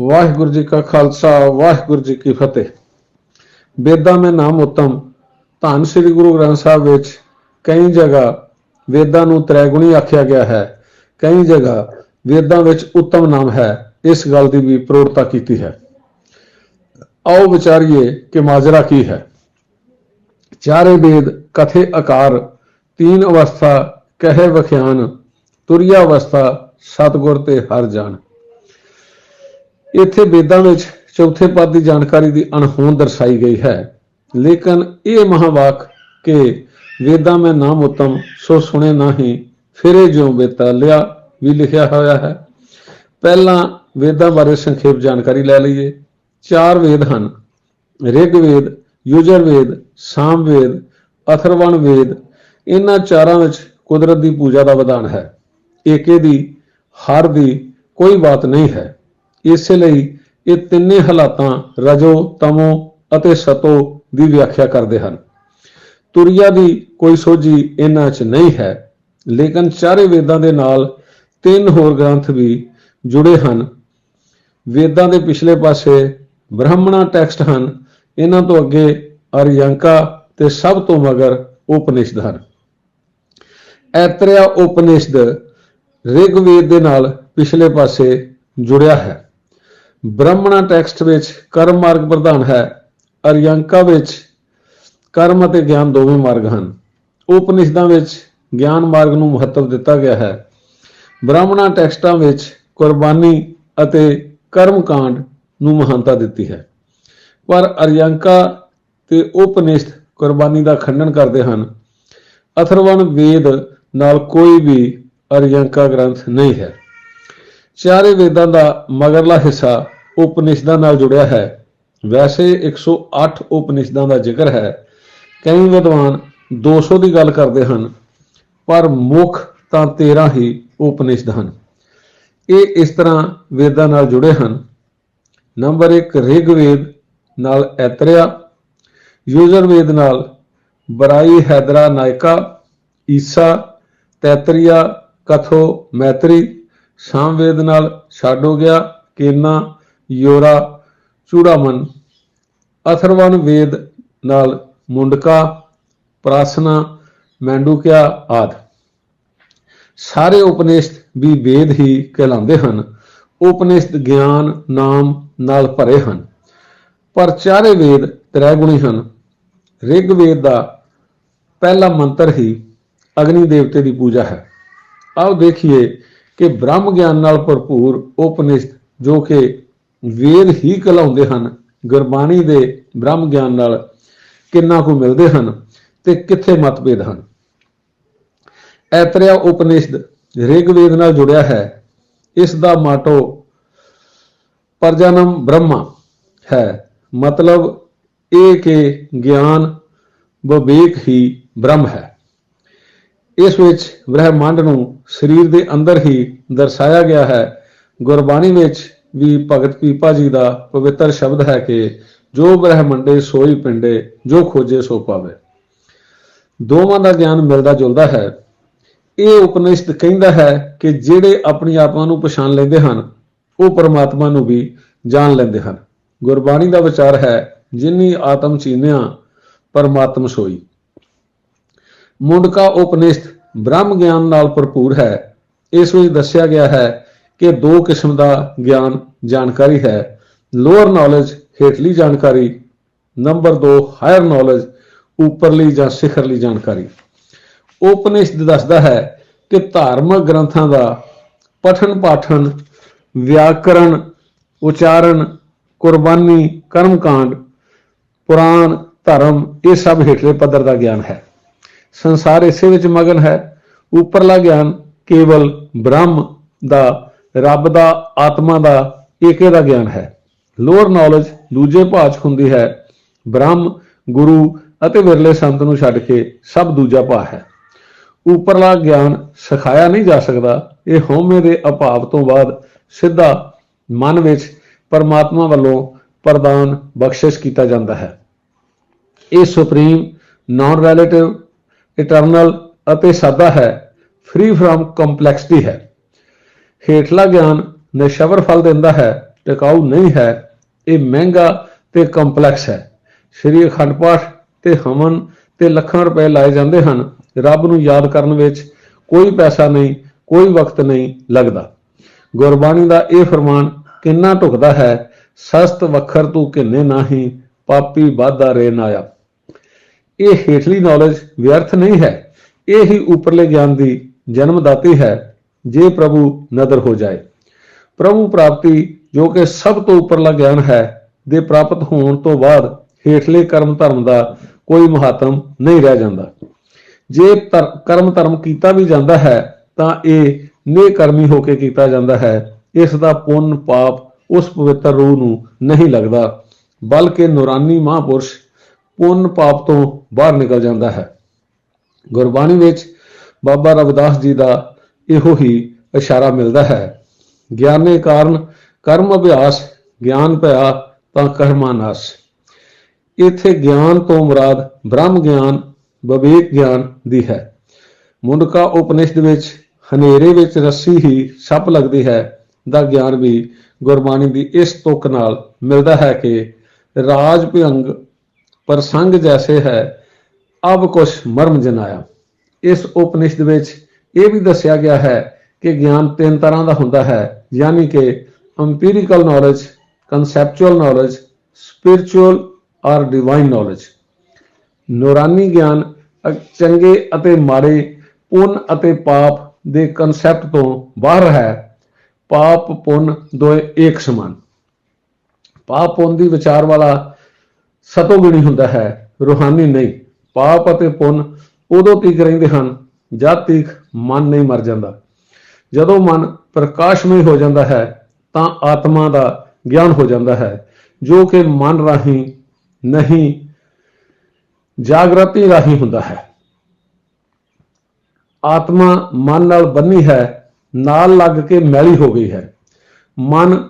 ਵਾਹਿਗੁਰੂ ਜੀ ਕਾ ਖਾਲਸਾ, ਵਾਹਿਗੁਰੂ ਜੀ ਕੀ ਫਤਿਹ। ਵੇਦਾਂ ਮੈਂ ਨਾਮ ਉਤਮ। ਧੰਨ ਸ੍ਰੀ ਗੁਰੂ ਗ੍ਰੰਥ ਸਾਹਿਬ ਵਿੱਚ ਕਈ ਜਗ੍ਹਾ ਵੇਦਾਂ ਨੂੰ ਤ੍ਰੈਗੁਣੀ ਆਖਿਆ ਗਿਆ ਹੈ। ਕਈ ਜਗ੍ਹਾ ਵੇਦਾਂ ਵਿੱਚ ਉੱਤਮ ਨਾਮ ਹੈ। ਇਸ ਗੱਲ ਦੀ ਵੀ ਪ੍ਰੋੜਤਾ ਕੀਤੀ ਹੈ। ਆਓ ਵਿਚਾਰੀਏ ਕਿ ਮਾਜਰਾ ਕੀ ਹੈ। ਚਾਰੇ ਵੇਦ ਕਥੇ ਆਕਾਰ, ਤੀਨ ਅਵਸਥਾ, ਕਹੇ ਵਖਿਆਨ ਤੁਰਿਆ ਅਵਸਥਾ, ਸਤਗੁਰ ਤੇ ਹਰ ਜਾਣ। ਇੱਥੇ ਵੇਦਾਂ ਵਿੱਚ ਚੌਥੇ ਪਦ ਦੀ ਜਾਣਕਾਰੀ ਦੀ ਅਣਹੋਂਦ ਦਰਸਾਈ ਗਈ ਹੈ। ਲੇਕਿਨ ਇਹ ਮਹਾਵਾਕ ਕਿ ਵੇਦਾਂ ਮੈਂ ਨਾਮ ਉਤਮ, ਸੋ ਸੁਣੇ ਨਹੀਂ, ਫਿਰੇ ਜਿਉ ਬੇਤਾਲਿਆ ਵੀ ਲਿਖਿਆ ਹੋਇਆ ਹੈ। ਪਹਿਲਾਂ ਵੇਦਾਂ ਬਾਰੇ ਸੰਖੇਪ ਜਾਣਕਾਰੀ ਲੈ ਲਈਏ। ਚਾਰ ਵੇਦ ਹਨ। ਰਿਗਵੇਦ, ਯੁਜਰਵੇਦ, ਸਾਮਵੇਦ ਅਥਰਵਣ ਵੇਦ ਇਹਨਾਂ ਚਾਰਾਂ ਵਿੱਚ ਕੁਦਰਤ ਦੀ ਪੂਜਾ ਦਾ ਵਿਧਾਨ ਹੈ। ਏਕੇ ਦੀ, ਹਰ ਦੀ ਕੋਈ ਬਾਤ ਨਹੀਂ ਹੈ। ਇਸੇ ਲਈ ਇਹ ਤਿੰਨੇ ਹਾਲਾਤਾਂ ਰਜੋ, ਤਮੋ ਅਤੇ ਸਤੋ ਦੀ ਵਿਆਖਿਆ ਕਰਦੇ ਹਨ। ਤੁਰਿਆ ਦੀ ਕੋਈ ਸੋਝੀ ਇਹਨਾਂ 'ਚ ਨਹੀਂ ਹੈ, ਲੇਕਿਨ ਚਾਰੇ ਵੇਦਾਂ ਦੇ ਨਾਲ ਤਿੰਨ ਹੋਰ ਗ੍ਰੰਥ ਵੀ ਜੁੜੇ ਹਨ। ਵੇਦਾਂ ਦੇ ਪਿਛਲੇ ਪਾਸੇ ਬ੍ਰਾਹਮਣਾ ਟੈਕਸਟ ਹਨ। ਇਹਨਾਂ ਤੋਂ ਅੱਗੇ ਅਰਯੰਕਾ ਤੇ ਸਭ ਤੋਂ ਮਗਰ ਉਪਨਿਸ਼ਦ ਹਨ। ਐਤਰਿਆ ਉਪਨਿਸ਼ਦ ਰਿਗਵੇਦ ਦੇ ਨਾਲ ਪਿਛਲੇ ਪਾਸੇ ਜੁੜਿਆ ਹੈ। ਬ੍ਰਾਹਮਣਾ ਟੈਕਸਟ ਵਿੱਚ ਕਰਮ ਮਾਰਗ ਪ੍ਰਧਾਨ ਹੈ, ਅਰਯੰਕਾ ਵਿੱਚ ਕਰਮ ਅਤੇ ਗਿਆਨ ਦੋਵੇਂ ਮਾਰਗ ਹਨ। ਉਪਨਿਸ਼ਦਾਂ ਵਿੱਚ ਗਿਆਨ ਮਾਰਗ ਨੂੰ ਮਹੱਤਵ ਦਿੱਤਾ ਗਿਆ ਹੈ। ਬ੍ਰਾਹਮਣਾ ਟੈਕਸਟਾਂ ਵਿੱਚ ਕੁਰਬਾਨੀ ਅਤੇ ਕਰਮ ਕਾਂਡ ਨੂੰ ਮਹਾਨਤਾ ਦਿੱਤੀ ਹੈ। ਪਰ ਅਰਯੰਕਾ ਤੇ ਉਪਨਿਸ਼ਦ ਕੁਰਬਾਨੀ ਦਾ ਖੰਡਨ ਕਰਦੇ ਹਨ। ਅਥਰਵਣ ਵੇਦ ਨਾਲ ਕੋਈ ਵੀ ਅਰਯੰਕਾ ਗ੍ਰੰਥ ਨਹੀਂ ਹੈ। ਚਾਰੇ ਵੇਦਾਂ ਦਾ ਮਗਰਲਾ ਹਿੱਸਾ ਉਪਨਿਸ਼ਦਾਂ ਨਾਲ ਜੁੜਿਆ ਹੈ। ਵੈਸੇ 108 ਉਪਨਿਸ਼ਦਾਂ ਦਾ ਜ਼ਿਕਰ ਹੈ। ਕਈ ਵਿਦਵਾਨ 200 ਦੀ ਗੱਲ ਕਰਦੇ ਹਨ, ਪਰ ਮੁੱਖ ਤਾਂ 13 ਹੀ ਉਪਨਿਸ਼ਦ ਹਨ। ਇਹ ਇਸ ਤਰ੍ਹਾਂ ਵੇਦਾਂ ਨਾਲ ਜੁੜੇ ਹਨ। ਨੰਬਰ 1 ਰਿਗਵੇਦ ਨਾਲ ਐਤਰਿਆ। ਯੁਜਰਵੇਦ ਨਾਲ ਬਰਾਈ ਹੈਦਰਾ ਨਾਇਕਾ, ਈਸਾ, ਤੈਤਰੀਆ, ਕਥੋ, ਮੈਤਰੀ। ਸਾਮਵੇਦ ਨਾਲ ਛੱਡ ਹੋ ਗਿਆ, ਕੇਨਾ ਯੋਰਾ ਚੂੜਾਮਨ ਅਥਰਵਣ ਵੇਦ ਨਾਲ ਮੁੰਡਕਾ, ਪ੍ਰਾਸਨਾ, ਮੈਂਡੂਕਿਆ ਆਦ। ਸਾਰੇ ਉਪਨਿਸ਼ਦ ਵੀ ਵੇਦ ਹੀ ਕਹਿਲਾਉਂਦੇ ਹਨ। ਉਪਨਿਸ਼ਦ ਗਿਆਨ, ਨਾਮ ਨਾਲ ਭਰੇ ਹਨ। ਪਰ ਚਾਰੇ ਵੇਦ ਤ੍ਰੈਗੁਣੀ ਹਨ। ਰਿਗ ਵੇਦ ਦਾ ਪਹਿਲਾ ਮੰਤਰ ਹੀ ਅਗਨੀ ਦੇਵਤੇ ਦੀ ਪੂਜਾ ਹੈ। ਆਓ ਦੇਖੀਏ ਕਿ ਬ੍ਰਹਮ ਗਿਆਨ ਨਾਲ ਭਰਪੂਰ ਉਪਨਿਸ਼ਦ ਜੋ ਕਿ ਵੇਦ ਹੀ ਕਲਾਉਂਦੇ ਹਨ, ਗੁਰਬਾਣੀ ਦੇ ਬ੍ਰਹਮ ਗਿਆਨ ਨਾਲ ਕਿੰਨਾ ਕੁ ਮਿਲਦੇ ਹਨ ਤੇ ਕਿੱਥੇ ਮਤਭੇਦ ਹਨ। ਐਤਰਿਆ ਉਪਨਿਸ਼ਦ ਰਿਗਵੇਦ ਨਾਲ ਜੁੜਿਆ ਹੈ। ਇਸ ਦਾ ਮਾਟੋ ਪਰਜਨਮ ਬ੍ਰਹਮਾ ਹੈ। ਮਤਲਬ ਇਹ ਕਿ ਗਿਆਨ ਵਿਵੇਕ ਹੀ ਬ੍ਰਹਮ ਹੈ। ਇਸ ਵਿੱਚ ਬ੍ਰਹਿਮੰਡ ਨੂੰ ਸਰੀਰ ਦੇ ਅੰਦਰ ਹੀ ਦਰਸਾਇਆ ਗਿਆ ਹੈ। ਗੁਰਬਾਣੀ ਵਿੱਚ ਵੀ ਭਗਤ ਪੀਪਾ ਜੀ ਦਾ ਪਵਿੱਤਰ ਸ਼ਬਦ ਹੈ ਕਿ ਜੋ ਬ੍ਰਹਮੰਡੇ ਸੋਈ ਪਿੰਡੇ, ਜੋ ਖੋਜੇ ਸੋ ਪਾਵੇ। ਦੋਵਾਂ ਦਾ ਗਿਆਨ ਮਿਲਦਾ ਜੁਲਦਾ ਹੈ। ਇਹ ਉਪਨਿਸ਼ਦ ਕਹਿੰਦਾ ਹੈ ਕਿ ਜਿਹੜੇ ਆਪਣੀ ਆਤਮਾ ਨੂੰ ਪਛਾਣ ਲੈਂਦੇ ਹਨ, ਉਹ ਪਰਮਾਤਮਾ ਨੂੰ ਵੀ ਜਾਣ ਲੈਂਦੇ ਹਨ। ਗੁਰਬਾਣੀ ਦਾ ਵਿਚਾਰ ਹੈ, ਜਿਨੀ ਆਤਮ ਚੀਨਿਆ, ਪਰਮਾਤਮ ਸੋਈ। ਮੁੰਡਕਾ ਉਪਨਿਸ਼ਦ ਬ੍ਰਹਮ ਗਿਆਨ ਨਾਲ ਭਰਪੂਰ ਹੈ। ਇਸ ਵਿੱਚ ਦੱਸਿਆ ਗਿਆ ਹੈ ਕਿ ਦੋ ਕਿਸਮ ਦਾ ਗਿਆਨ ਜਾਣਕਾਰੀ ਹੈ। ਲੋਅਰ ਨੌਲੇਜ ਹੇਠਲੀ ਜਾਣਕਾਰੀ। ਨੰਬਰ 2 ਹਾਇਰ ਨੌਲੇਜ ਉੱਪਰਲੀ ਜਾਂ ਸਿਖਰਲੀ ਜਾਣਕਾਰੀ। ਉਪਨਿਸ਼ਦ ਦੱਸਦਾ ਹੈ ਕਿ ਧਾਰਮਿਕ ਗ੍ਰੰਥਾਂ ਦਾ ਪਠਨ ਪਾਠਨ, ਵਿਆਕਰਣ, ਉਚਾਰਨ, ਕੁਰਬਾਨੀ, ਕਰਮਕਾਂਡ, ਪੁਰਾਣ, ਧਰਮ, ਇਹ ਸਭ ਹੇਠਲੇ ਪੱਧਰ ਦਾ ਗਿਆਨ ਹੈ। ਸੰਸਾਰ ਇਸੇ ਵਿੱਚ ਮਗਨ ਹੈ। ਉੱਪਰਲਾ ਗਿਆਨ ਕੇਵਲ ਬ੍ਰਹਮ ਦਾ ਰੱਬ ਦਾ, ਆਤਮਾ ਦਾ ਏਕੇ ਦਾ ਗਿਆਨ ਹੈ। ਲੋਅਰ ਨੌਲੇਜ ਦੂਜੇ ਭਾਜ ਹੁੰਦੀ ਹੈ। ਬ੍ਰਹਮ, ਗੁਰੂ ਅਤੇ ਵਿਰਲੇ ਸੰਤ ਨੂੰ ਛੱਡ ਕੇ ਸਭ ਦੂਜਾ ਭਾ ਹੈ। ਉੱਪਰਲਾ ਗਿਆਨ ਸਿਖਾਇਆ ਨਹੀਂ ਜਾ ਸਕਦਾ। ਇਹ ਹਉਮੈ ਦੇ ਅਭਾਵ ਤੋਂ ਬਾਅਦ ਸਿੱਧਾ ਮਨ ਵਿੱਚ ਪਰਮਾਤਮਾ ਵੱਲੋਂ ਪ੍ਰਦਾਨ, ਬਖਸ਼ਿਸ਼ ਕੀਤਾ ਜਾਂਦਾ ਹੈ। ਇਹ ਸੁਪਰੀਮ ਨਾਨ ਰਿਲੇਟਿਵ ਇਟਰਨਲ ਅਤੇ ਸਾਦਾ ਹੈ। ਫ੍ਰੀ ਫਰਮ ਕੰਪਲੈਕਸਿਟੀ ਹੈ। ਹੇਠਲਾ ਗਿਆਨ ਨਿਸ਼ਵਰ ਫਲ ਦਿੰਦਾ ਹੈ, ਟਿਕਾਊ ਨਹੀਂ ਹੈ, ਇਹ ਮਹਿੰਗਾ ਤੇ ਕੰਪਲੈਕਸ ਹੈ। ਸ਼੍ਰੀ ਅਖੰਡ ਪਾਠ ਤੇ ਹਵਨ ਤੇ ਲੱਖਾਂ ਰੁਪਏ ਲਾਏ ਜਾਂਦੇ ਹਨ, ਰੱਬ ਨੂੰ ਯਾਦ ਕਰਨ ਵਿੱਚ ਕੋਈ ਪੈਸਾ ਨਹੀਂ, ਕੋਈ ਵਕਤ ਨਹੀਂ ਲੱਗਦਾ। ਗੁਰਬਾਣੀ ਦਾ ਇਹ ਫਰਮਾਨ ਕਿੰਨਾ ਢੁਕਦਾ ਹੈ, ਸਸਤ ਵਖਰ ਤੂੰ ਕਿੰਨੇ ਨਾਹੀ, ਪਾਪੀ ਵਾਧਾ ਰੇ ਨਾਇਆ ਇਹ ਹੇਠਲੀ ਨੌਲੇਜ ਵਿਅਰਥ ਨਹੀਂ ਹੈ, ਇਹ ਹੀ ਉੱਪਰਲੇ ਗਿਆਨ ਦੀ ਜਨਮਦਾਤੀ ਹੈ। ਜੇ ਪ੍ਰਭੂ ਨਦਰ ਹੋ ਜਾਏ। ਪ੍ਰਭੂ ਪ੍ਰਾਪਤੀ ਜੋ ਕਿ ਸਭ ਤੋਂ ਉੱਪਰਲਾ ਗਿਆਨ ਹੈ, ਦੇ ਪ੍ਰਾਪਤ ਹੋਣ ਤੋਂ ਬਾਅਦ ਹੇਠਲੇ ਕਰਮ ਧਰਮ ਦਾ ਕੋਈ ਮਹੱਤਵ ਨਹੀਂ ਰਹਿ ਜਾਂਦਾ। ਜੇ ਧਰ- ਕਰਮ ਧਰਮ ਕੀਤਾ ਵੀ ਜਾਂਦਾ ਹੈ, ਤਾਂ ਇਹ ਨੇਕਰਮੀ ਹੋ ਕੇ ਕੀਤਾ ਜਾਂਦਾ ਹੈ। ਇਸ ਦਾ ਪੁੰਨ ਪਾਪ ਉਸ ਪਵਿੱਤਰ ਰੂਹ ਨੂੰ ਨਹੀਂ ਲੱਗਦਾ, ਬਲਕਿ ਨੂਰਾਨੀ ਮਹਾਂਪੁਰਸ਼ ਪੁੰਨ ਪਾਪ ਤੋਂ ਬਾਹਰ ਨਿਕਲ ਜਾਂਦਾ ਹੈ। ਗੁਰਬਾਣੀ ਵਿੱਚ ਬਾਬਾ ਰਵਿਦਾਸ ਜੀ ਦਾ ਇਹੋ ਹੀ ਇਸ਼ਾਰਾ ਮਿਲਦਾ ਹੈ। ਗਿਆਨੇ ਕਾਰਨ ਕਰਮ ਅਭਿਆਸ, ਗਿਆਨ ਭਇਆ ਤਾਂ ਕਰਮਾ ਨਾਸ। ਇੱਥੇ ਗਿਆਨ ਤੋਂ ਮੁਰਾਦ ਬ੍ਰਹਮ ਗਿਆਨ, ਵਿਵੇਕ ਗਿਆਨ ਦੀ ਹੈ। ਮੁੰਡਕਾ ਉਪਨਿਸ਼ਦ ਵਿੱਚ ਹਨੇਰੇ ਵਿੱਚ ਰੱਸੀ ਹੀ ਸੱਪ ਲੱਗਦੀ ਹੈ ਦਾ ਗਿਆਨ ਵੀ ਗੁਰਬਾਣੀ ਦੀ ਇਸ ਤੁਕ ਨਾਲ ਮਿਲਦਾ ਹੈ ਕਿ ਰਾਜ ਭਿਅੰਗ ਪ੍ਰਸੰਗ ਜੈਸੇ ਹੈ, ਅਬ ਕੁਛ ਮਰਮ ਜਨਾਇਆ। ਇਸ ਉਪਨਿਸ਼ਦ ਵਿੱਚ ਇਹ ਵੀ ਦੱਸਿਆ ਗਿਆ ਹੈ ਕਿ ਗਿਆਨ ਤਿੰਨ ਤਰ੍ਹਾਂ ਦਾ ਹੁੰਦਾ ਹੈ, ਯਾਨੀ ਕਿ empirical knowledge conceptual knowledge spiritual ਔਰ ਡਿਵਾਈਨ ਨੌਲੇਜ ਨੂਰਾਨੀ ਗਿਆਨ ਚੰਗੇ ਅਤੇ ਮਾੜੇ, ਪੁੰਨ ਅਤੇ ਪਾਪ ਦੇ ਕਨਸੈਪਟ ਤੋਂ ਬਾਹਰ ਹੈ। ਪਾਪ, ਪੁੰਨ ਦੋਏ ਇੱਕ ਸਮਾਨ। ਪਾਪ, ਪੁੰਨ ਦੀ ਵਿਚਾਰ ਵਾਲਾ ਸਤੋਗੁਣੀ ਹੁੰਦਾ ਹੈ, ਰੂਹਾਨੀ ਨਹੀਂ। ਪਾਪ ਅਤੇ ਪੁੰਨ ਉਦੋਂ ਤੀਕ ਰਹਿੰਦੇ ਹਨ, ਜਦ ਤੀਕ ਮਨ ਨਹੀਂ ਮਰ ਜਾਂਦਾ। ਜਦੋਂ ਮਨ ਪ੍ਰਕਾਸ਼ਮਈ ਹੋ ਜਾਂਦਾ ਹੈ, ਤਾਂ ਆਤਮਾ ਦਾ ਗਿਆਨ ਹੋ ਜਾਂਦਾ ਹੈ, ਜੋ ਕਿ ਮਨ ਰਾਹੀਂ ਨਹੀਂ, ਜਾਗਰਤੀ ਰਾਹੀਂ ਹੁੰਦਾ ਹੈ। ਆਤਮਾ ਮਨ ਨਾਲ ਬੰਨੀ ਹੈ, ਨਾਲ ਲੱਗ ਕੇ ਮੈਲੀ ਹੋ ਗਈ ਹੈ। ਮਨ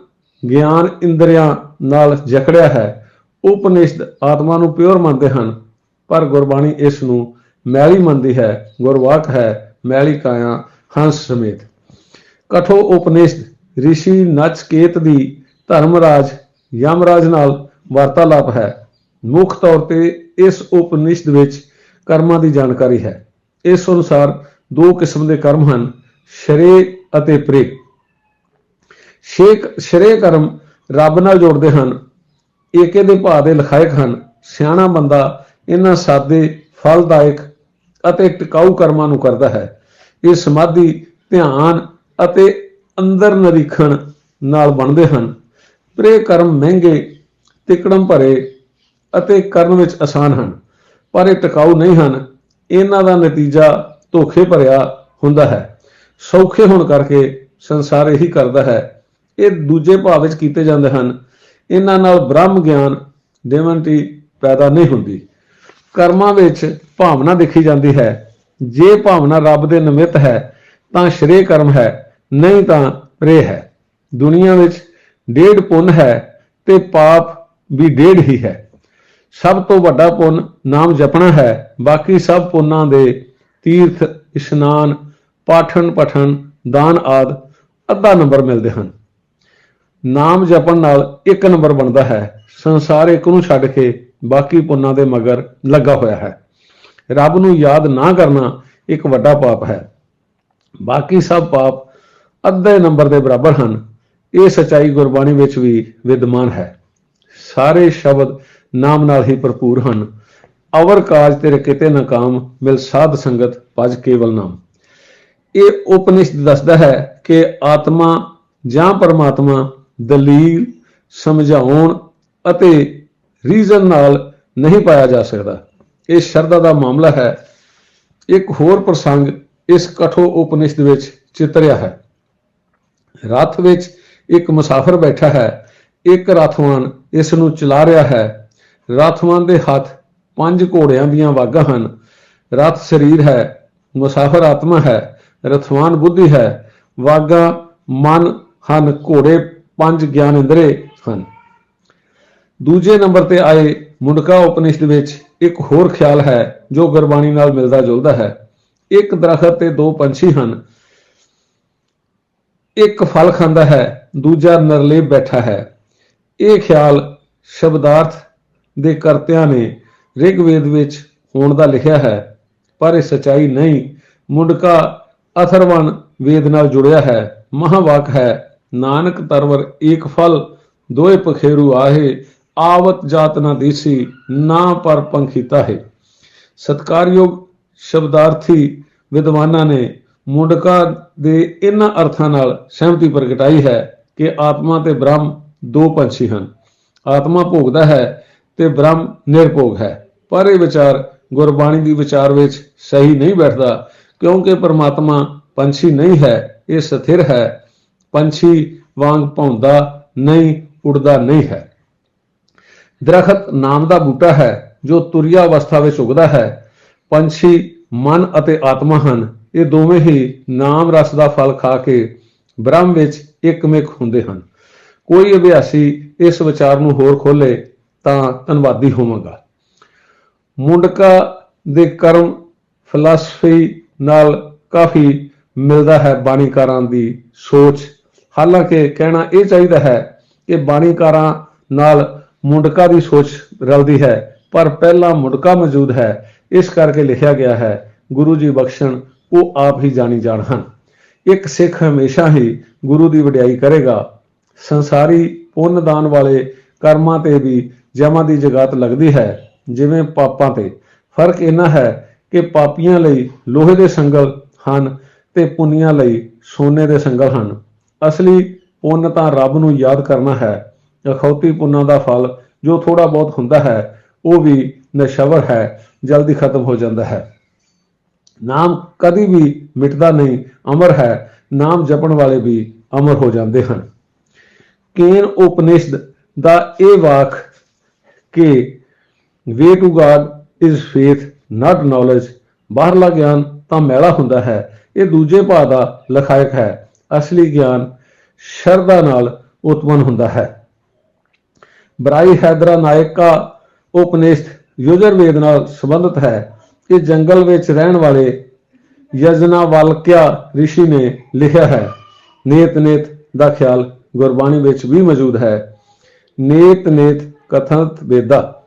ਗਿਆਨ ਇੰਦਰੀਆਂ ਨਾਲ ਜਕੜਿਆ ਹੈ। ਉਪਨਿਸ਼ਦ ਆਤਮਾ ਨੂੰ ਪਿਓਰ ਮੰਨਦੇ ਹਨ, ਪਰ ਗੁਰਬਾਣੀ ਇਸ ਨੂੰ ਮੈਲੀ ਮੰਨਦੀ ਹੈ, ਗੁਰਵਾਕ ਹੈ ਮੈਲੀ ਕਾਇਆ ਹੰਸ ਸਮੇਤ। ਕਠੋ ਉਪਨਿਸ਼ਦ ઋષਿ ਨਚਕੇਤ ਦੀ ਧਰਮਰਾਜ ਯਮਰਾਜ ਨਾਲ ਵਾਰਤਾਲਾਪ ਹੈ। ਮੁੱਖ ਤੌਰ ਤੇ ਇਸ ਉਪਨਿਸ਼ਦ ਵਿੱਚ ਕਰਮਾਂ ਦੀ ਜਾਣਕਾਰੀ ਹੈ। ਇਸ ਅਨੁਸਾਰ ਦੋ ਕਿਸਮ ਦੇ ਕਰਮ ਹਨ, ਸ਼ਰੇ ਅਤੇ ਪ੍ਰੇ। ਸ਼ੇਕ ਸ਼ਰੇ ਕਰਮ ਰੱਬ ਨਾਲ ਜੋੜਦੇ ਹਨ। ਏਕੇ ਦੇ ਭਾਅ ਦੇ ਲਖਾਇਕ ਹਨ। ਸਿਆਣਾ ਬੰਦਾ ਇਹਨਾਂ ਸਾਦੇ ਫਲਦਾਇਕ ਅਤੇ ਟਿਕਾਊ ਕਰਮਾਂ ਨੂੰ ਕਰਦਾ ਹੈ। ਇਹ ਸਮਾਧੀ ਧਿਆਨ ਅਤੇ ਅੰਦਰ ਨਿਰੀਖਣ ਨਾਲ ਬਣਦੇ ਹਨ। ਪ੍ਰੇ ਕਰਮ ਮਹਿੰਗੇ, ਤਿਕੜਮ ਭਰੇ ਅਤੇ ਕਰਨ ਵਿੱਚ ਆਸਾਨ ਹਨ। ਪਰ ਇਹ ਟਿਕਾਊ ਨਹੀਂ ਹਨ। ਇਹਨਾਂ ਦਾ ਨਤੀਜਾ ਧੋਖੇ ਭਰਿਆ ਹੁੰਦਾ ਹੈ। ਸੌਖੇ ਹੋਣ ਕਰਕੇ ਸੰਸਾਰ ਇਹੀ ਕਰਦਾ ਹੈ। ਇਹ ਦੂਜੇ ਭਾਵ ਵਿੱਚ ਕੀਤੇ ਜਾਂਦੇ ਹਨ। ਇਹਨਾਂ ਨਾਲ ਬ੍ਰਹਮ ਗਿਆਨ ਡਿਵਨਟੀ ਪੈਦਾ ਨਹੀਂ ਹੁੰਦੀ। ਕਰਮਾਂ ਵਿੱਚ ਭਾਵਨਾ ਦੇਖੀ ਜਾਂਦੀ ਹੈ। ਜੇ ਭਾਵਨਾ ਰੱਬ ਦੇ ਨਿਮਿਤ ਹੈ, ਤਾਂ ਸ਼੍ਰੇ ਕਰਮ ਹੈ, ਨਹੀਂ ਤਾਂ ਰੇ ਹੈ। ਦੁਨੀਆ ਵਿੱਚ ਡੇਢ ਪੁੰਨ ਹੈ ਤੇ ਪਾਪ ਵੀ ਡੇਢ ਹੀ ਹੈ। ਸਭ ਤੋਂ ਵੱਡਾ ਪੁੰਨ ਨਾਮ ਜਪਣਾ ਹੈ, ਬਾਕੀ ਸਭ ਪੁੰਨਾਂ ਦੇ ਤੀਰਥ, ਇਸ਼ਨਾਨ, ਪਾਠਣ ਪਠਣ, ਦਾਨ ਆਦ ਅੱਧਾ ਨੰਬਰ ਮਿਲਦੇ ਹਨ। ਨਾਮ ਜਪਣ ਨਾਲ ਇੱਕ ਨੰਬਰ ਬਣਦਾ ਹੈ, ਸੰਸਾਰ ਇੱਕ ਨੂੰ ਛੱਡ ਕੇ ਬਾਕੀ ਪੁੰਨਾਂ ਦੇ ਮਗਰ ਲੱਗਾ ਹੋਇਆ ਹੈ। ਰੱਬ ਨੂੰ ਯਾਦ ਨਾ ਕਰਨਾ ਇੱਕ ਵੱਡਾ ਪਾਪ ਹੈ। ਬਾਕੀ ਸਭ ਪਾਪ ਅੱਧੇ ਨੰਬਰ ਦੇ ਬਰਾਬਰ ਹਨ। ਇਹ ਸਚਾਈ ਗੁਰਬਾਣੀ ਵਿੱਚ ਵੀ ਵਿਦਮਾਨ ਹੈ। ਸਾਰੇ ਸ਼ਬਦ ਨਾਮ ਨਾਲ ਹੀ ਭਰਪੂਰ ਹਨ। ਅਵਰ ਕਾਜ ਤੇਰੇ ਕਿਤੇ ਨਾ ਕਾਮ, ਮਿਲ ਸਾਧ ਸੰਗਤ, ਭਜ ਕੇਵਲ ਨਾਮ। ਇਹ ਉਪਨਿਸ਼ਦ ਦੱਸਦਾ ਹੈ ਕਿ ਆਤਮਾ ਜਾਂ ਪਰਮਾਤਮਾ ਦਲੀਲ, ਸਮਝਾਉਣ ਅਤੇ ਰੀਜ਼ਨ ਨਾਲ ਨਹੀਂ ਪਾਇਆ ਜਾ ਸਕਦਾ। ਇਹ ਸ਼ਰਧਾ ਦਾ ਮਾਮਲਾ ਹੈ। ਇੱਕ ਹੋਰ ਪ੍ਰਸੰਗ ਇਸ ਕਠੋ ਉਪਨਿਸ਼ਦ ਵਿੱਚ ਚਿਤਰਿਆ ਹੈ। ਰਥ ਵਿੱਚ ਇੱਕ ਮੁਸਾਫਰ ਬੈਠਾ ਹੈ। ਇੱਕ ਰਥਵਾਨ ਇਸ ਨੂੰ ਚਲਾ ਰਿਹਾ ਹੈ। ਰਥਵਾਨ ਦੇ ਹੱਥ ਪੰਜ ਘੋੜਿਆਂ ਦੀਆਂ ਵਾਗਾਂ ਹਨ। ਰਥ ਸਰੀਰ ਹੈ, ਮੁਸਾਫਰ ਆਤਮਾ ਹੈ, ਰਥਵਾਨ ਬੁੱਧੀ ਹੈ। ਵਾਗਾਂ, ਮਨ ਹਨ, ਘੋੜੇ ਪੰਜ ਗਿਆਨ ਇੰਦਰੇ ਹਨ। ਦੂਜੇ ਨੰਬਰ ਤੇ ਆਏ ਮੁੰਡਕਾ ਉਪਨਿਸ਼ਦ ਵਿੱਚ ਇੱਕ ਹੋਰ ਖਿਆਲ ਹੈ ਜੋ ਗੁਰਬਾਣੀ ਨਾਲ ਮਿਲਦਾ ਜੁਲਦਾ ਹੈ। ਇੱਕ ਦਰਖਤ ਤੇ ਦੋ ਪੰਛੀ ਹਨ। ਇੱਕ ਫਲ ਖਾਂਦਾ ਹੈ, ਦੂਜਾ ਨਰਲੇਪ ਬੈਠਾ ਹੈ। ਇਹ ਖਿਆਲ ਸ਼ਬਦਾਰਥ ਦੇ ਕਰਤਿਆਂ ਨੇ ਰਿਗਵੇਦ ਵਿੱਚ ਹੋਣ ਦਾ ਲਿਖਿਆ ਹੈ, ਪਰ ਇਹ ਸਚਾਈ ਨਹੀਂ। ਮੁੰਡਕਾ ਅਥਰਵਣ ਵੇਦ ਨਾਲ ਜੁੜਿਆ ਹੈ। ਮਹਾਵਾਕ ਹੈ, ਨਾਨਕ ਤਰਵਰ ਏਕ ਫਲ, ਦੋਏ ਪਖੇਰੂ ਆਹੇ। ਆਵਤ ਜਾਤ ਨਾ ਦੀਸੀ, ਨਾ ਪਰ ਪੰਖੀਤਾ ਹੈ ਸਤਕਾਰਯੋਗ ਸ਼ਬਦਾਰਥੀ ਵਿਦਵਾਨਾਂ ਨੇ ਮੁੰਡਕਾ ਦੇ ਇਹਨਾਂ ਅਰਥਾਂ ਨਾਲ ਸਹਿਮਤੀ ਪ੍ਰਗਟਾਈ ਹੈ ਕਿ ਆਤਮਾ ਤੇ ਬ੍ਰਹਮ ਦੋ ਪੰਛੀ ਹਨ। ਆਤਮਾ ਭੋਗਦਾ ਹੈ ਤੇ ਬ੍ਰਹਮ ਨਿਰਭੋਗ ਹੈ। ਪਰ ਇਹ ਵਿਚਾਰ ਗੁਰਬਾਣੀ ਦੀ ਵਿਚਾਰ ਵਿੱਚ ਸਹੀ ਨਹੀਂ ਬੈਠਦਾ, ਕਿਉਂਕਿ ਪਰਮਾਤਮਾ ਪੰਛੀ ਨਹੀਂ ਹੈ, ਇਹ ਸਥਿਰ ਹੈ। ਪੰਛੀ ਵਾਂਗ ਭੌਂਦਾ ਨਹੀਂ, ਉੱਡਦਾ ਨਹੀਂ ਹੈ। ਦਰਖਤ ਨਾਮ ਦਾ ਬੂਟਾ ਹੈ, ਜੋ ਤੁਰਿਆ ਅਵਸਥਾ ਵਿੱਚ ਉਗਦਾ ਹੈ। ਪੰਛੀ, ਮਨ ਅਤੇ ਆਤਮਾ ਹਨ। ਇਹ ਦੋਵੇਂ ਹੀ ਨਾਮ ਰਸ ਦਾ ਫਲ ਖਾ ਕੇ ਬ੍ਰਹਮ ਵਿੱਚ ਇੱਕਮਿਕ ਹੁੰਦੇ ਹਨ। ਕੋਈ ਅਭਿਆਸੀ ਇਸ ਵਿਚਾਰ ਨੂੰ ਹੋਰ ਖੋਲੇ ਤਾਂ ਧੰਨਵਾਦੀ ਹੋਵਾਂਗਾ। ਮੁੰਡਕਾ ਦੇ ਕਰਮ ਫਿਲਾਸਫੀ ਨਾਲ ਕਾਫੀ ਮਿਲਦਾ ਹੈ ਬਾਣੀਕਾਰਾਂ ਦੀ ਸੋਚ। ਹਾਲਾਂਕਿ ਕਹਿਣਾ ਇਹ ਚਾਹੀਦਾ ਹੈ ਕਿ ਬਾਣੀਕਾਰਾਂ ਨਾਲ ਮੁੰਡਕਾ ਦੀ ਸੋਚ ਰਲਦੀ ਹੈ, ਪਰ ਪਹਿਲਾਂ ਮੁੰਡਕਾ ਮੌਜੂਦ ਹੈ। ਇਸ ਕਰਕੇ ਲਿਖਿਆ ਗਿਆ ਹੈ, ਗੁਰੂ ਜੀ ਬਖਸ਼ਣ, ਉਹ ਆਪ ਹੀ ਜਾਣੀ ਜਾਣ ਹਨ। ਇੱਕ ਸਿੱਖ ਹਮੇਸ਼ਾ ਹੀ ਗੁਰੂ ਦੀ ਵਡਿਆਈ ਕਰੇਗਾ। ਸੰਸਾਰੀ ਪੁੰਨ ਦਾਨ ਵਾਲੇ ਕਰਮਾਂ ਤੇ ਵੀ ਜਮਾਂ ਦੀ ਜਗਾਤ ਲੱਗਦੀ ਹੈ, ਜਿਵੇਂ ਪਾਪਾਂ ਤੇ। ਫ਼ਰਕ ਇਹਨਾਂ ਹੈ ਕਿ ਪਾਪੀਆਂ ਲਈ ਲੋਹੇ ਦੇ ਸੰਗਲ ਹਨ ਤੇ ਪੁੰਨੀਆਂ ਲਈ ਸੋਨੇ ਦੇ ਸੰਗਲ ਹਨ। ਅਸਲੀ ਪੁੰਨ ਤਾਂ ਰੱਬ ਨੂੰ ਯਾਦ ਕਰਨਾ ਹੈ ਅਖੌਤੀ ਪੁੰਨਾਂ ਦਾ ਫਲ ਜੋ ਥੋੜਾ ਬਹੁਤ ਹੁੰਦਾ ਹੈ, ਉਹ ਵੀ ਨਸ਼ਵਰ ਹੈ, ਜਲਦੀ ਖਤਮ ਹੋ ਜਾਂਦਾ ਹੈ। ਨਾਮ ਕਦੀ ਵੀ ਮਿਟਦਾ ਨਹੀਂ, ਅਮਰ ਹੈ, ਨਾਮ ਜਪਣ ਵਾਲੇ ਵੀ ਅਮਰ ਹੋ ਜਾਂਦੇ ਹਨ। ਕੇਨ ਉਪਨਿਸ਼ਦ ਦਾ ਇਹ ਵਾਕ ਕਿ, way to God is faith, not knowledge, ਬਾਹਰਲਾ ਗਿਆਨ ਤਾਂ ਮੈਲਾ ਹੁੰਦਾ ਹੈ, ਇਹ ਦੂਜੇ ਭਾਅ ਦਾ ਲਖਾਇਕ ਹੈ, ਅਸਲੀ ਗਿਆਨ ਸ਼ਰਧਾ ਨਾਲ ਉਤਪਨ ਹੁੰਦਾ ਹੈ। ਬਰਾਈ ਹੈਦਰਾ ਨਾਇਕਾ ਉਪਨਿਸ਼ਦ ਯੁਜਰਵੇਦ ਨਾਲ ਸੰਬੰਧਿਤ ਹੈ। ਕਿ ਜੰਗਲ ਵਿੱਚ ਰਹਿਣ ਵਾਲੇ ਯਜਨਾਵਲਕਿਆ ਰਿਸ਼ੀ ਨੇ ਲਿਖਿਆ ਹੈ। ਨੇਤ ਨੇਤ ਦਾ ਖਿਆਲ ਗੁਰਬਾਣੀ ਵਿੱਚ ਵੀ ਮੌਜੂਦ ਹੈ। ਨੇਤ ਨੇਤ ਕਥਨਤ ਵੇਦਾ।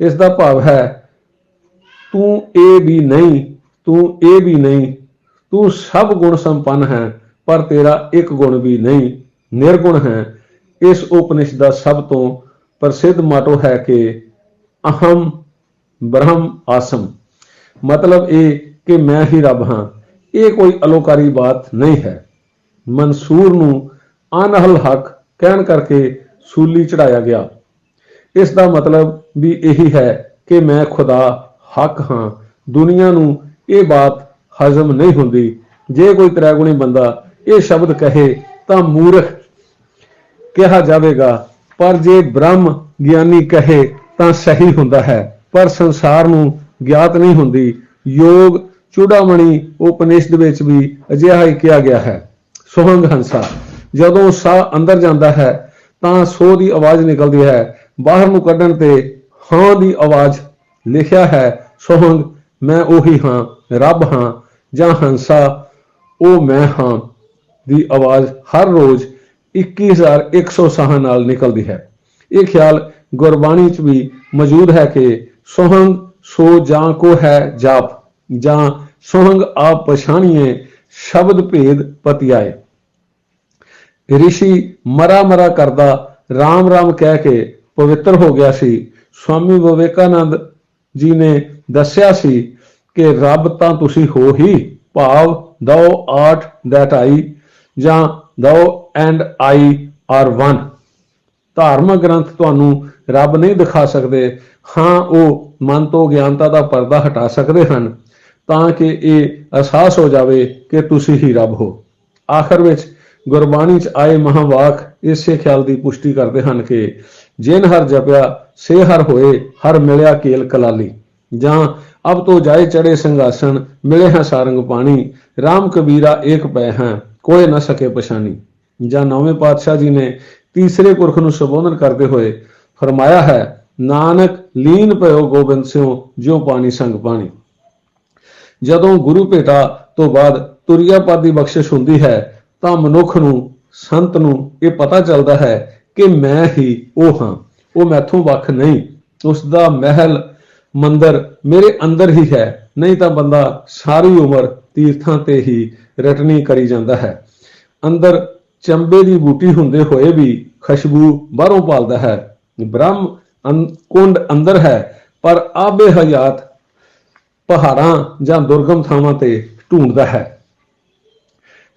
ਇਸ ਦਾ ਭਾਵ ਹੈ, ਤੂੰ ਇਹ ਵੀ ਨਹੀਂ, ਤੂੰ ਇਹ ਵੀ ਨਹੀਂ, ਤੂੰ ਸਭ ਗੁਣ ਸੰਪੰਨ ਹੈ, ਪਰ ਤੇਰਾ ਇੱਕ ਗੁਣ ਵੀ ਨਹੀਂ, ਨਿਰਗੁਣ ਹੈ। ਇਸ ਉਪਨਿਸ਼ਦ ਦਾ ਸਭ ਤੋਂ ਪ੍ਰਸਿੱਧ ਮਾਟੋ ਹੈ ਕਿ ਅਹਮ ਬ੍ਰਹਮ ਆਸਮ। ਮਤਲਬ ਇਹ ਕਿ ਮੈਂ ਹੀ ਰੱਬ ਹਾਂ। ਇਹ ਕੋਈ ਅਲੋਕਾਰੀ ਬਾਤ ਨਹੀਂ ਹੈ। ਮਨਸੂਰ ਨੂੰ ਅਨਹਲ ਹਕ ਕਹਿਣ ਕਰਕੇ ਸੂਲੀ ਚੜਾਇਆ ਗਿਆ। ਇਸ ਦਾ ਮਤਲਬ ਵੀ ਇਹੀ ਹੈ ਕਿ ਮੈਂ ਖੁਦਾ ਹੱਕ ਹਾਂ। ਦੁਨੀਆ ਨੂੰ ਇਹ ਬਾਤ ਹਜ਼ਮ ਨਹੀਂ ਹੁੰਦੀ। ਜੇ ਕੋਈ ਤ੍ਰੈਗੁਣੀ ਬੰਦਾ ਇਹ ਸ਼ਬਦ ਕਹੇ ਤਾਂ ਮੂਰਖ ਕਿਹਾ ਜਾਵੇਗਾ ਪਰ ਜੇ ਬ੍ਰਹਮ ਗਿਆਨੀ ਕਹੇ ਤਾਂ ਸਹੀ ਹੁੰਦਾ ਹੈ, ਪਰ ਸੰਸਾਰ ਨੂੰ ਗਿਆਤ ਨਹੀਂ ਹੁੰਦੀ। ਯੋਗ ਚੂੜਾਮਣੀ ਉਪਨਿਸ਼ਦ ਵਿੱਚ ਵੀ ਅਜਿਹਾ ਹੀ ਕਿਹਾ ਗਿਆ ਹੈ। ਸੋਹੰਗ ਹੰਸਾ, ਜਦੋਂ ਸਾਹ ਅੰਦਰ ਜਾਂਦਾ ਹੈ, ਤਾਂ ਸੋ ਦੀ ਆਵਾਜ਼ ਨਿਕਲਦੀ ਹੈ। ਬਾਹਰ ਨੂੰ ਕੱਢਣ ਤੇ ਹਾਂ ਦੀ ਆਵਾਜ਼ ਲਿਖਿਆ ਹੈ, ਸੋਹੰਗ, ਮੈਂ ਉਹੀ ਹਾਂ, ਰੱਬ ਹਾਂ ਜਾਂ ਹੰਸਾ, ਉਹ ਮੈਂ ਹਾਂ ਦੀ ਆਵਾਜ਼ ਹਰ ਰੋਜ਼ 21100 ਸਾਹਾਂ ਨਾਲ ਨਿਕਲਦੀ ਹੈ। ਇਹ ਖਿਆਲ ਗੁਰਬਾਣੀ 'ਚ ਵੀ ਮੌਜੂਦ ਹੈ ਕਿ ਸੁਹੰਗ ਸੋ ਜਾਂ ਕੋ ਹੈ ਜਾਪ ਜਾਂ ਸੁਹੰਗ ਆਪ ਪਛਾਣੀਏ ਸ਼ਬਦ ਭੇਦ ਪਤਿਆਏ। ਰਿਸ਼ੀ ਮਰਾ ਮਰਾ ਕਰਦਾ RAM RAM ਕਹਿ ਕੇ ਪਵਿੱਤਰ ਹੋ ਗਿਆ ਸੀ। ਸਵਾਮੀ ਵਿਵੇਕਾਨੰਦ ਜੀ ਨੇ ਦੱਸਿਆ ਸੀ ਕਿ ਰੱਬ ਤਾਂ ਤੁਸੀਂ ਹੋ ਹੀ, ਭਾਵ thou ਆਠ that ਜਾਂ thou and I are one. ਧਾਰਮਿਕ ਗ੍ਰੰਥ ਤੁਹਾਨੂੰ ਰੱਬ ਨਹੀਂ ਦਿਖਾ ਸਕਦੇ। ਹਾਂ, ਉਹ ਮਨ ਤੋਂ ਗਿਆਨਤਾ ਦਾ ਪਰਦਾ ਹਟਾ ਸਕਦੇ ਹਨ, ਤਾਂ ਕਿ ਇਹ ਅਹਿਸਾਸ ਹੋ ਜਾਵੇ ਕਿ ਤੁਸੀਂ ਹੀ ਰੱਬ ਹੋ। ਆਖਰ ਵਿੱਚ ਗੁਰਬਾਣੀ 'ਚ ਆਏ ਮਹਾਵਾਕ ਇਸੇ ਖਿਆਲ ਦੀ ਪੁਸ਼ਟੀ ਕਰਦੇ ਹਨ ਕਿ ਜਿਨ ਹਰ ਜਪਿਆ, ਸੇ ਹਰ ਹੋਏ, ਹਰ ਮਿਲਿਆ ਕੇਲ ਕਲਾਲੀ। ਜਾਂ ਅਬ ਤੋ ਜਾਏ ਚੜੇ ਸੰਘਾਸਣ, ਮਿਲੇ ਹੈ ਸਾਰੰਗ ਪਾਣੀ RAM ਕਬੀਰਾ ਏਕ ਪੈ ਹੈ। ਕੋਈ ਨਾ ਸਕੇ ਪਛਾਣੀ। ਜਾਂ ਨੌਵੇਂ ਪਾਤਸ਼ਾਹ ਜੀ ਨੇ ਤੀਸਰੇ ਪੁਰਖ ਨੂੰ ਸੰਬੋਧਨ ਕਰਦੇ ਹੋਏ ਫਰਮਾਇਆ ਹੈ, ਨਾਨਕ ਲੀਨ ਭਇਓ ਗੋਬਿੰਦ ਸਿਓ ਜਿਉ ਪਾਣੀ ਸੰਗ ਪਾਣੀ। ਜਦੋਂ ਗੁਰੂ ਭੇਟਾ ਤੋਂ ਬਾਅਦ ਤੁਰਿਆ ਦੀ ਬਖਸ਼ਿਸ਼ ਹੁੰਦੀ ਹੈ, ਤਾਂ ਮਨੁੱਖ ਨੂੰ, ਸੰਤ ਨੂੰ ਇਹ ਪਤਾ ਚੱਲਦਾ ਹੈ ਕਿ ਮੈਂ ਹੀ ਉਹ ਹਾਂ। ਉਹ ਮੈਥੋਂ ਵੱਖ ਨਹੀਂ। ਉਸ ਦਾ ਮਹਿਲ, ਮੰਦਰ ਮੇਰੇ ਅੰਦਰ ਹੀ ਹੈ। ਨਹੀਂ ਤਾਂ ਬੰਦਾ ਸਾਰੀ ਉਮਰ ਤੀਰਥਾਂ ਤੇ ਹੀ ਰਟਣੀ ਕਰੀ ਜਾਂਦਾ ਹੈ। ਅੰਦਰ ਚੰਬੇ ਦੀ ਬੂਟੀ ਹੁੰਦੇ ਹੋਏ ਵੀ ਖੁਸ਼ਬੂ ਬਾਹਰੋਂ ਪਾਲਦਾ ਹੈ। ਬ੍ਰਹਮ ਕੁੰਡ ਅੰਦਰ ਹੈ, ਪਰ ਆਬੇ ਹਯਾਤ ਪਹਾੜਾਂ ਜਾਂ ਦੁਰਗਮ ਥਾਵਾਂ ਤੇ ਢੂੰਡਦਾ ਹੈ।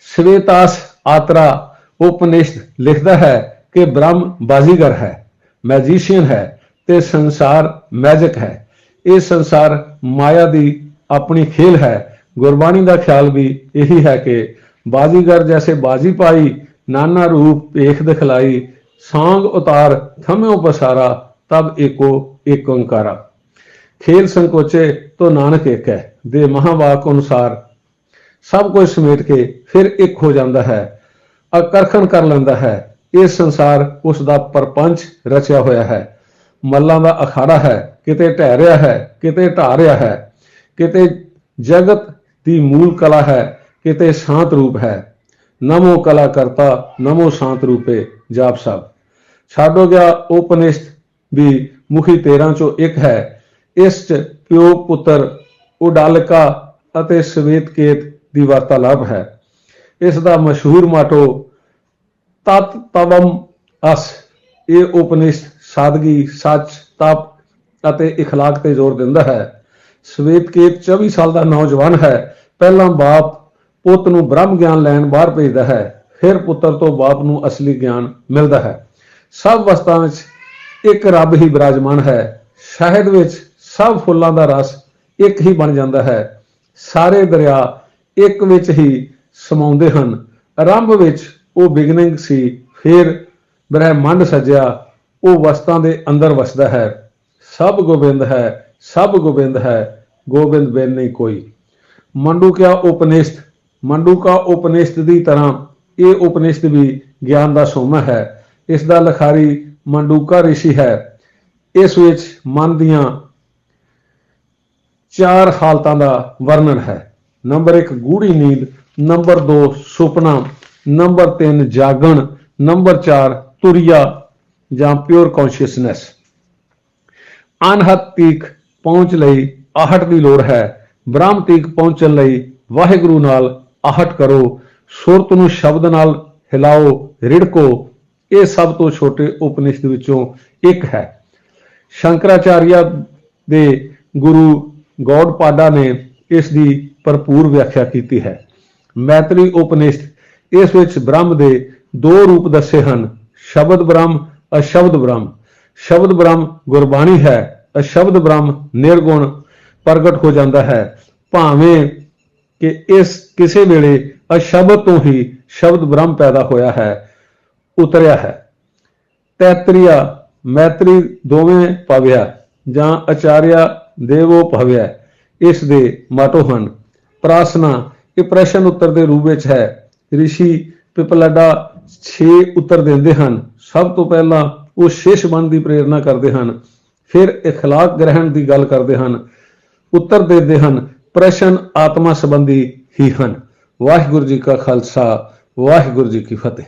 ਸ਼ਵੇਤਾਸ ਆਤਰਾ ਉਪਨਿਸ਼ਦ ਲਿਖਦਾ ਹੈ ਕਿ ਬ੍ਰਹਮ ਬਾਜ਼ੀਗਰ ਹੈ, ਮੈਜੀਸ਼ੀਅਨ ਹੈ ਤੇ ਸੰਸਾਰ ਮੈਜਿਕ ਹੈ। ਇਹ ਸੰਸਾਰ ਮਾਇਆ ਦੀ ਆਪਣੀ ਖੇਲ ਹੈ ਗੁਰਬਾਣੀ ਦਾ ਖਿਆਲ ਵੀ ਇਹੀ ਹੈ ਕਿ ਬਾਜ਼ੀਗਰ ਜੈਸੇ ਬਾਜ਼ੀ ਪਾਈ, ਨਾਨਾ ਰੂਪ ਵੇਖ ਦਿਖਲਾਈ, ਸਾਂਗ ਉਤਾਰ, ਥਮਿਓ ਪਸਾਰਾ, ਤਬ ਏਕੋ ਏਕ ਓੰਕਾਰਾ। ਖੇਲ ਸੰਕੋਚੇ ਤੋ ਨਾਨਕ ਇੱਕ ਹੈ ਦੇ ਮਹਾਵਾਕ ਅਨੁਸਾਰ। ਸਭ ਕੁਝ ਸਮੇਟ ਕੇ ਫਿਰ ਇੱਕ ਹੋ ਜਾਂਦਾ ਹੈ ਆਕਰਖਣ ਕਰ ਲੈਂਦਾ ਹੈ। ਇਹ ਸੰਸਾਰ ਉਸ ਦਾ ਪਰਪੰਚ ਰਚਿਆ ਹੋਇਆ ਹੈ। ਮੱਲਾਂ ਦਾ ਅਖਾੜਾ ਹੈ, ਕਿਤੇ ਢਹਿ ਰਿਹਾ ਹੈ, ਕਿਤੇ ਢਾ ਰਿਹਾ ਹੈ, ਕਿਤੇ ਜਗਤ ਦੀ ਮੂਲ ਕਲਾ ਹੈ ਕਿਤੇ ਸ਼ਾਂਤ ਰੂਪ ਹੈ ਨਮੋ ਕਲਾ ਕਰਤਾ ਨਮੋ ਸ਼ਾਂਤ ਰੂਪੇ ਜਾਪ ਸਭ ਛਾਡੋ ਗਿਆ ਉਪਨਿਸ਼ਦ ਵੀ ਮੁਖੀ 13 ਚੋਂ ਇੱਕ ਹੈ ਇਸ ਚ ਪਿਓ ਪੁੱਤਰ ਉਡਾਲਕਾ ਅਤੇ ਸਵੇਤਕੇਤ ਦੀ ਵਾਰਤਾਲਾਪ ਹੈ ਇਸ ਦਾ ਮਸ਼ਹੂਰ ਮਾਟੋ ਤਤ ਤਵਮ ਅਸ ਇਹ ਉਪਨਿਸ਼ਦ ਸਾਦਗੀ ਸੱਚ ਤਪ ਅਤੇ اخلاق ਤੇ ਜ਼ੋਰ ਦਿੰਦਾ ਹੈ ਸਵੇਤਕੇਤ 24 ਸਾਲ ਦਾ ਨੌਜਵਾਨ ਹੈ। ਪਹਿਲਾਂ ਬਾਪ ਪੁੱਤ ਨੂੰ ਬ੍ਰਹਮ ਗਿਆਨ ਲੈਣ ਬਾਹਰ ਭੇਜਦਾ ਹੈ। ਫਿਰ ਪੁੱਤਰ ਤੋਂ ਬਾਪ ਨੂੰ ਅਸਲੀ ਗਿਆਨ ਮਿਲਦਾ ਹੈ। ਸਭ ਵਸਤਾਂ ਵਿੱਚ ਇੱਕ ਰੱਬ ਹੀ ਬਿਰਾਜਮਾਨ ਹੈ। ਸ਼ਹਿਦ ਵਿੱਚ ਸਭ ਫੁੱਲਾਂ ਦਾ ਰਸ ਇੱਕ ਹੀ ਬਣ ਜਾਂਦਾ ਹੈ। ਸਾਰੇ ਦਰਿਆ ਇੱਕ ਵਿੱਚ ਹੀ ਸਮਾਉਂਦੇ ਹਨ। ਆਰੰਭ ਵਿੱਚ ਉਹ ਬਿਗਨਿੰਗ ਸੀ, ਫਿਰ ਬ੍ਰਹਿਮੰਡ ਸਜਿਆ, ਉਹ ਵਸਤਾਂ ਦੇ ਅੰਦਰ ਵਸਦਾ ਹੈ। ਸਭ ਗੋਬਿੰਦ ਹੈ। ਸਭ ਗੋਬਿੰਦ ਹੈ, ਗੋਬਿੰਦ ਬਿਨ ਨਹੀਂ ਕੋਈ। ਮੰਡੂਕਿਆ ਉਪਨਿਸ਼ਦ ਮੰਡੂਕਾ ਉਪਨਿਸ਼ਦ ਦੀ ਤਰ੍ਹਾਂ ਇਹ ਉਪਨਿਸ਼ਦ ਵੀ ਗਿਆਨ ਦਾ ਸੋਮਾ ਹੈ। ਇਸ ਦਾ ਲਖਾਰੀ ਮੰਡੂਕਾ ਰਿਸ਼ੀ ਹੈ। ਇਸ ਵਿੱਚ ਮਨ ਦੀਆਂ ਚਾਰ ਹਾਲਤਾਂ ਦਾ ਵਰਣਨ ਹੈ। ਨੰਬਰ 1 ਗੂੜੀ ਨੀਂਦ, ਨੰਬਰ 2 ਸੁਪਨਾ, ਨੰਬਰ 3 ਜਾਗਣ, ਨੰਬਰ 4 ਤੁਰਿਆ ਜਾਂ ਪਿਓਰ ਕੌਨਸ਼ੀਅਸਨੈਸ ਅਨਹਤ ਤੀਕ ਪਹੁੰਚ ਲਈ ਆਹਟ ਦੀ ਲੋੜ ਹੈ। ਬ੍ਰਹਮ ਤੀਕ ਪਹੁੰਚਣ ਲਈ ਵਾਹਿਗੁਰੂ ਨਾਲ ਆਹਟ ਕਰੋ। ਸੁਰਤ ਨੂੰ ਸ਼ਬਦ ਨਾਲ ਹਿਲਾਓ, ਰਿੜਕੋ। ਇਹ ਸਭ ਤੋਂ ਛੋਟੇ ਉਪਨਿਸ਼ਦ ਵਿੱਚੋਂ ਇੱਕ ਹੈ। ਸ਼ੰਕਰਾਚਾਰੀਆ ਦੇ ਗੁਰੂ ਗੌਡਪਾਡਾ ਨੇ ਇਸ ਦੀ ਭਰਪੂਰ ਵਿਆਖਿਆ ਕੀਤੀ ਹੈ। ਮੈਤਰੀ ਉਪਨਿਸ਼ਦ ਇਸ ਵਿੱਚ ਬ੍ਰਹਮ ਦੇ ਦੋ ਰੂਪ ਦੱਸੇ ਹਨ। ਸ਼ਬਦ ਬ੍ਰਹਮ, ਅਸ਼ਬਦ ਬ੍ਰਹਮ। ਸ਼ਬਦ ਬ੍ਰਹਮ ਗੁਰਬਾਣੀ ਹੈ। ਅਸ਼ਬਦ ਬ੍ਰਹਮ ਨਿਰਗੁਣ ਪ੍ਰਗਟ ਹੋ ਜਾਂਦਾ ਹੈ। ਭਾਵੇਂ ਕਿ ਇਸ ਕਿਸੇ ਵੇਲੇ ਅਸ਼ਬਦ ਤੋਂ ਹੀ ਸ਼ਬਦ ਬ੍ਰਹਮ ਪੈਦਾ ਹੋਇਆ ਹੈ, ਉਤਰਿਆ ਹੈ। ਤੈਤਰੀਆ, ਮੈਤਰੀ ਦੋਵੇਂ ਭਵਿਆ, ਜਾਂ ਆਚਾਰਿਆ ਦੇਵੋ ਭਵਿਆ, ਇਸ ਦੇ ਮਾਟੋ ਹਨ। ਪ੍ਰਾਸਨਾ, ਇਹ ਪ੍ਰਸ਼ਨ ਉੱਤਰ ਦੇ ਰੂਪ ਵਿੱਚ ਹੈ। ਰਿਸ਼ੀ, ਪਿਪਲਡਾ 6 ਉੱਤਰ ਦਿੰਦੇ ਹਨ। ਸਭ ਤੋਂ ਪਹਿਲਾਂ ਉਹ ਸ਼ੇਸ਼ ਬਣ ਦੀ ਪ੍ਰੇਰਣਾ ਕਰਦੇ ਹਨ। ਫਿਰ اخلاق ਗ੍ਰਹਿਣ ਦੀ ਗੱਲ ਕਰਦੇ ਹਨ ਉੱਤਰ ਦਿੰਦੇ ਹਨ ਪ੍ਰਸ਼ਨ ਆਤਮਾ ਸੰਬੰਧੀ ਹੀ ਹਨ ਵਾਹਿਗੁਰੂ ਜੀ ਕਾ ਖਾਲਸਾ ਵਾਹਿਗੁਰੂ ਜੀ ਕੀ ਫਤਿਹ